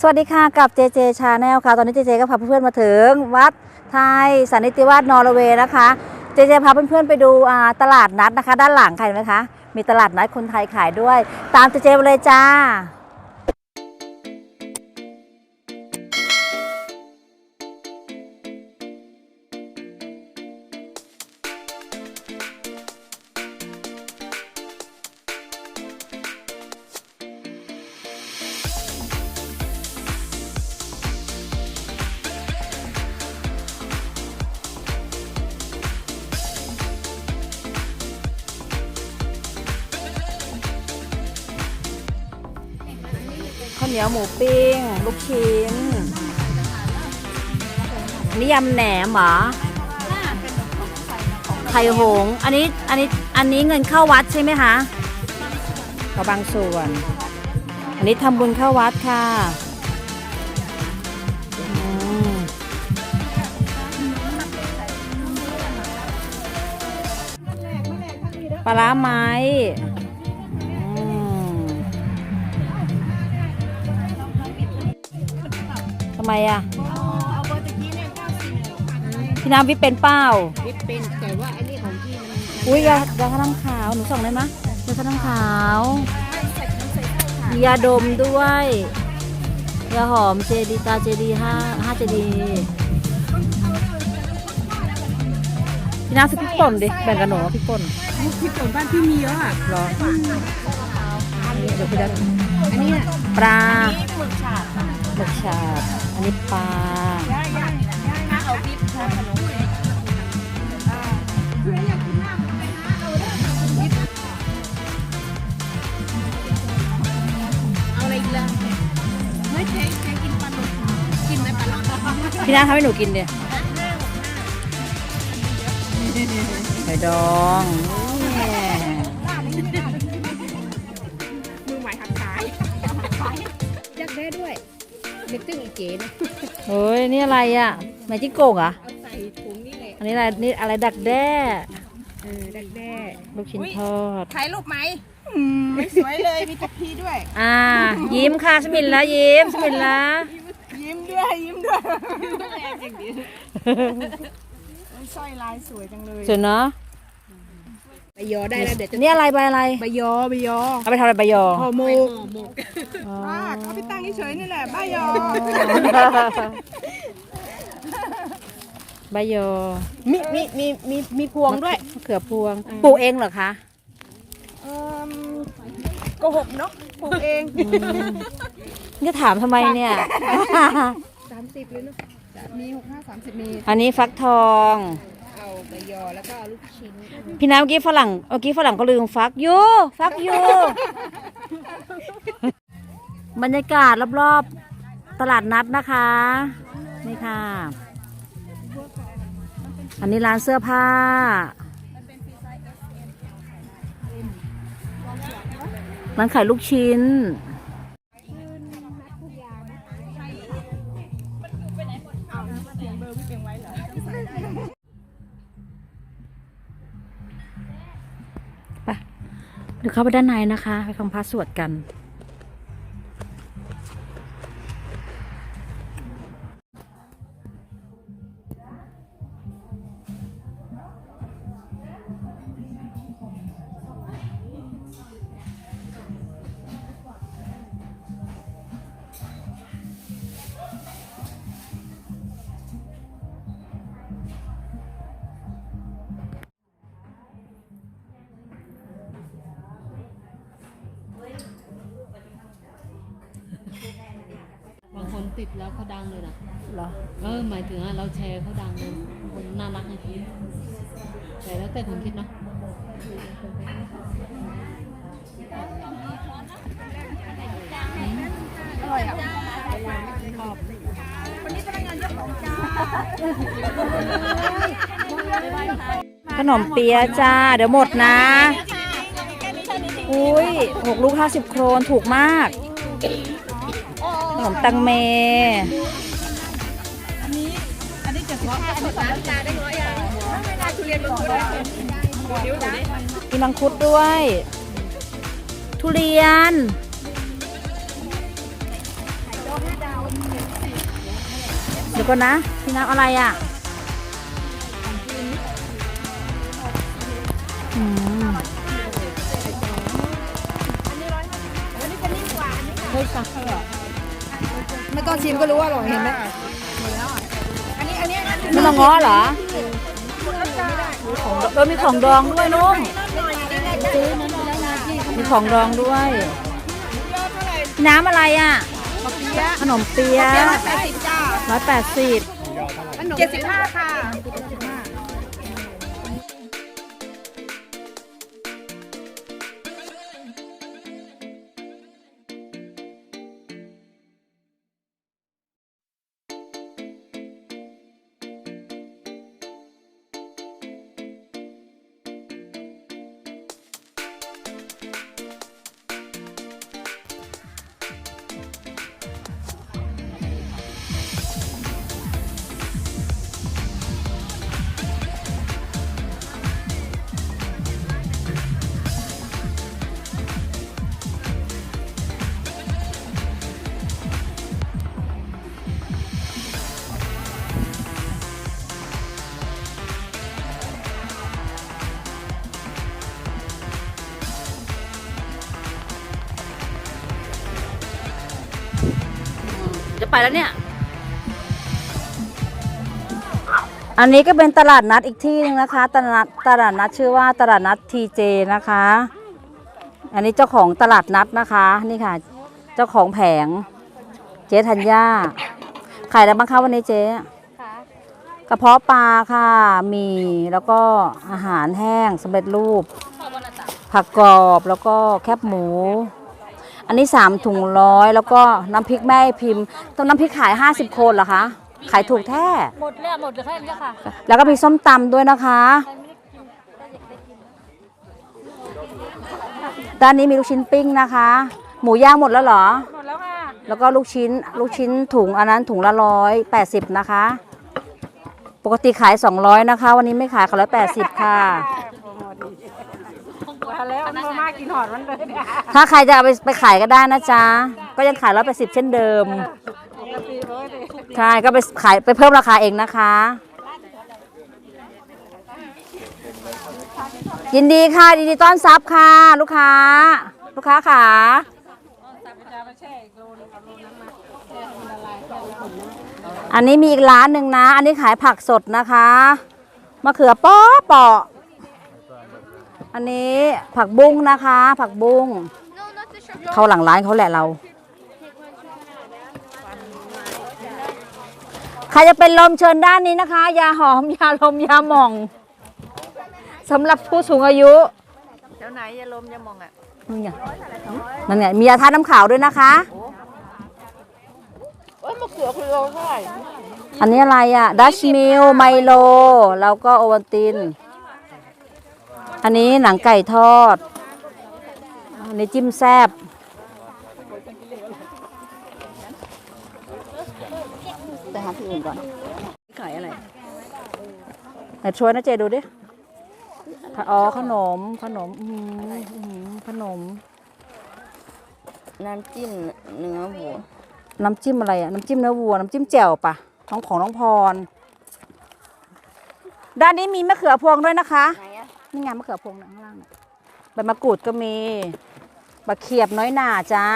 สวัสดีค่ะกับเจเจชาแนลค่ะ ตอนนี้เจเจก็พาเพื่อนๆมาถึง วัดไทยสันนิติวาสนอร์เวย์นะคะเจเจพาเพื่อนๆไปดูตลาดนัดนะคะ ด้านหลังใครไหมคะ มีตลาดนัดคนไทยขายด้วย ตามเจเจไปเลยจ้า ข้าวเหนียวหมูปิ้ง ลูกชิ้นนี่ยำแหนมเหรอไข่หง อันนี้ อันนี้ อันนี้เงินเข้าวัดใช่ไหมคะก็บางส่วน อันนี้ทำบุญเข้าวัดค่ะปลาร้าไม้ ไมอะเอาเบอร์ตะกี้เนี่ยเก้าสิบพี่น้ำวิทย์เป็นเป้าวิปเป็นแต่ว่าไอ้นี่ของพี่มันมันอุ้ยยายาขน้ำขาวหนูส่งได้ไหมยยาขน้ำขาวใส่น้ำใส่ข้าวค่ะมียาดมด้วยยาหอมเจดีตาเจดีห้าห้าเจดีพี่น้ำซื้อพริกป่นดิแบ่งกันหนูว่าพริกป่นพี่ฝนบ้านพี่มีเยอะอะรอเดี๋ยวพี่ดันอันนี้ปลานี่หมึกฉาบค่ะหมึกฉาบ อันนี้ปลาย่างย่างย่างนะเอาวิปทำขนมเลยอ่าคืออยากกินน้ำไปหาเอาเด้อวิปเอาอะไรอีกล่ะเฮ้ยเจ๊เจ๊กินปลาหมึกกินไหมปลาหมึกพี่น้ำทำให้หนูกินดิไข่ดองมือใหม่หักขายอยากได้ด้วย เด็กตึ้งอีเก๋นะเฮ้ย นี่อะไรอะแมจิโกะเหรอะ เอาใส่ถุงนี่แหละอันนี้อะไร นี่อะไรดักแด้ เออดักแด้ลูกชิ้นทอด ถ่ายรูปไหมไม่สวยเลยมีตะพีด้วย อ่า ยิ้มค่ะสมินละยิ้มสมินละยิ้มด้วยยิ้มด้วยแรงจริงดิสร้อยลายสวยจังเลย สวยเนาะ ใบยอได้แล้วเดี๋ยวจะนี่อะไรใบอะไรใบยอใบยอเอาไปทำอะไรใบยอห่อหมกอ๋ออ่าเอาไปตั้งเฉยๆนี่แหละใบยอใบยอมีมีมีมีมีพวงด้วยมะเขือพวงปลูกเองเหรอคะเอ่อโกหกเนาะปลูกเองนี่ถามทำไมเนี่ย สามสิบเลยเนาะมีหกห้าสามสิบมี อันนี้ฟักทองเอา ใบยอแล้วก็เอาลูกชิ้นพี่น้ำเมื่อกี้ฝรั่งเมื่อกี้ฝรั่งก็ลืมฟักยูฟักยูบรรยากาศรอบๆตลาดนัดนะคะนี่ค่ะ อันนี้ร้านเสื้อผ้าร้านขายลูกชิ้น เดี๋ยวเข้าไปด้านในนะคะ ไปฟังพระสวดกัน บางคนติดแล้วเขาดังเลยนะเหรอเออหมายถึงว่าเราแชร์เขาดังเลยคนน่ารักไงแต่แล้วแต่คนคิดเนาะขนมเปี๊ยะจ้า เดี๋ยวหมดนะ อุ้ยหกลูกห้าสิบโครนถูกมาก ขนมตังเมมีมังคุดด้วย ทุเรียนไเดี๋ยวก่อนนะพี่น้ำอะไรอะอืมเฮ้ร้อยห้าสันนี้จะนิ่งกเหรอไม่ต้อ งชิมก็รู้ว่าอร่อยเห็นไหมอันนี้อันนี้นี่มาง้อเหรอเออมีของดองด้วยนุ่มมีของดองด้วย น้ำอะไรอะ ขนมเปี๊ยะแปดสิบจ้าร้อยแปดสิบเจ็ดสิบห้าค่ะ จะไปแล้วเนี่ย อันนี้ก็เป็นตลาดนัดอีกที่หนึงนะคะ ตลาดนัดตลาดนัดชื่อว่าตลาดนัดทีเจนะคะ อันนี้เจ้าของตลาดนัดนะคะ นี่ค่ะ เจ้าของแผง เจ๊ธัญญาขายอะไรบ้างคะวันนี้เจ๊กระเพาะปลาค่ะมีแล้วก็อาหารแห้งสำเร็จรูป ผักกรอบแล้วก็แคบหมู อันนี้สามถุงร้อยแล้วก็น้ำพริกแม่พิมพ์ต้นน้ำพริกขาย 50 คนเหรอคะ ขายถูกแท้ หมดแล้วหมดเหลือแค่นี้ค่ะแล้วก็มีส้มตำด้วยนะคะ ด้านนี้มีลูกชิ้นปิ้งนะคะ หมูย่างหมดแล้วเหรอ หมดแล้วค่ะ แล้วก็ลูกชิ้นลูกชิ้นถุงอันนั้นถุงละร้อยแปดสิบนะคะ ปกติขาย 200 นะคะ วันนี้ไม่ขายขายร้อยแปดสิบค่ะ แล้วมาม่ากินหอดมันเลยเนี่ยถ้าใครจะเอาไปไปขายก็ได้นะจ๊ะ ก็ยังขายร้อยแปดสิบเช่นเดิมใช่ ก็ไปขายไปเพิ่มราคาเองนะคะ ยินดีค่ะยินดีต้อนรับค่ะ ลูกค้า ลูกค้าค่ะอันนี้มีอีกร้านหนึ่งนะ อันนี้ขายผักสดนะคะ มะเขือป้อปอ อันนี้ผักบุ้งนะคะ ผักบุ้งเข้าหลังร้านเขาแหละเรา ใครจะเป็นลมเชิญด้านนี้นะคะ ยาหอมยาลมยาหม่องสำหรับผู้สูงอายุเดี๋ยวไหนยาลมยามองอะนี่ไงนั่นไงมียาทาน้ำขาวด้วยนะคะเอ้ยมะเขือคือโลเท่าไหร่อันนี้อะไรอะดัชมิลไมโล แล้วก็โอวัลติน อันนี้หนังไก่ทอด อันนี้จิ้มแซบไปหาที่อื่นก่อนขายอะไรไหนช่วยนะเจดูดิ อ๋อขนมขนมอืมอืมขนม น้ำจิ้มเนื้อวัว น้ำจิ้มอะไรอะน้ำจิ้มเนื้อวัว น้ำจิ้มแจ่วปะน้องของน้องพร ด้านนี้มีมะเขือพวงด้วยนะคะไห นอะนี่ไงมะเขือพวงนะข้างล่างน่ะใบมะกรูดก็มีบะเขียบน้อยหนาจ้า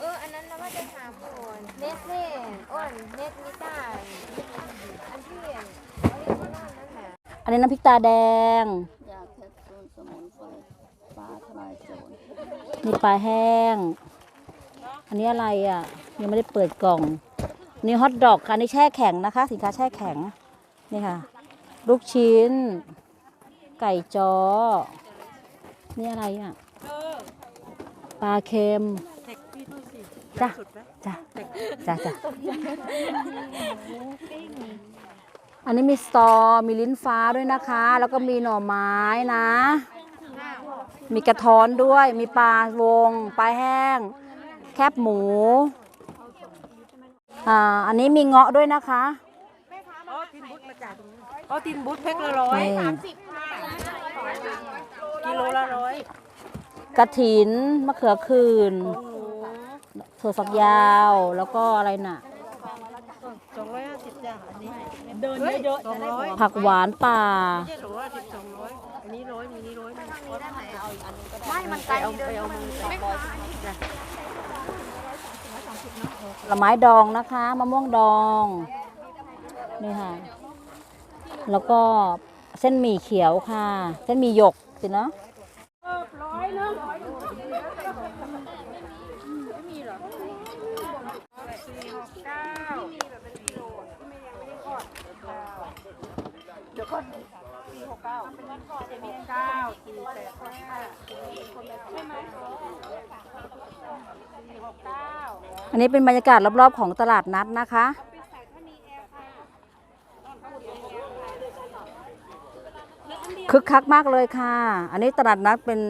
เออ อันนั้นเราว่าจะถามก่อนเนสเล่อ้นเนสนิต้าอันที่อันนี้ก็นั่นนั่นแหละอันนี้น้ำพริกตาแดง ยาแคปซูลสมุนไพรฟ้าทลายโจรมีปลาแห้ง อันนี้อะไรอะ ยังไม่ได้เปิดกล่อง นี่ฮอทดอกค่ะอันนี้แช่แข็งนะคะ สินค้าแช่แข็ง นี่ค่ะ ลูกชิ้น ไก่จ้อนี่อะไรอะปลาเค็มจ้ะจ้ะจ้ะจ้ะอันนี้มีสตอ มีลิ้นฟ้าด้วยนะคะ แล้วก็มีหน่อไม้นะ มีกระท้อนด้วย มีปลาวง ปลาแห้ง แคบหมู อ่า อันนี้มีเงาะด้วยนะคะอ๋อตินบุ๊ทแพ็คละร้อยนี่ กิโลละร้อยกระถินมะเขือคืนถั่วฝักยาวแล้วก็อะไรน่ะสองร้อยห้าสิบจ้ะอันนี้เดินเยอะๆสองร้อยผักหวานป่าไม่ใช่สองร้อยสิบสองร้อยอันนี้ร้อยมีนี้ร้อยหนึ่งไม่มันไกลเอาเดิไปนเอามันมือไม่ไปพอผลไม้ดองนะคะมะม่วงดองนี่ค่ะแล้วก็ เส้นหมี่เขียวค่ะ เส้นหมี่หยกสิเนาะอันนี้เป็นบรรยากาศรอบๆของตลาดนัดนะคะ คึกคักมากเลยค่ะ อันนี้ตลาดนัดเป็น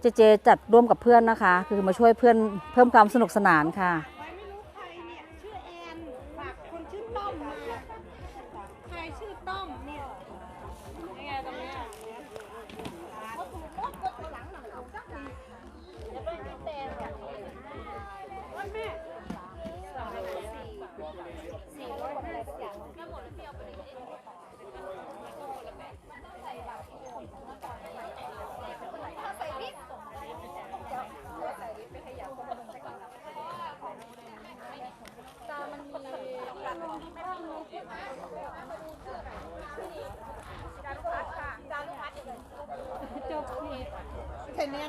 เจเจจัดร่วมกับเพื่อนนะคะ คือมาช่วยเพื่อนเพิ่มความสนุกสนานค่ะใครชื่อต้อมเนี่ยยังไงตรงเนี้ยจบนี่เทนเนียน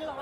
เหรอวะ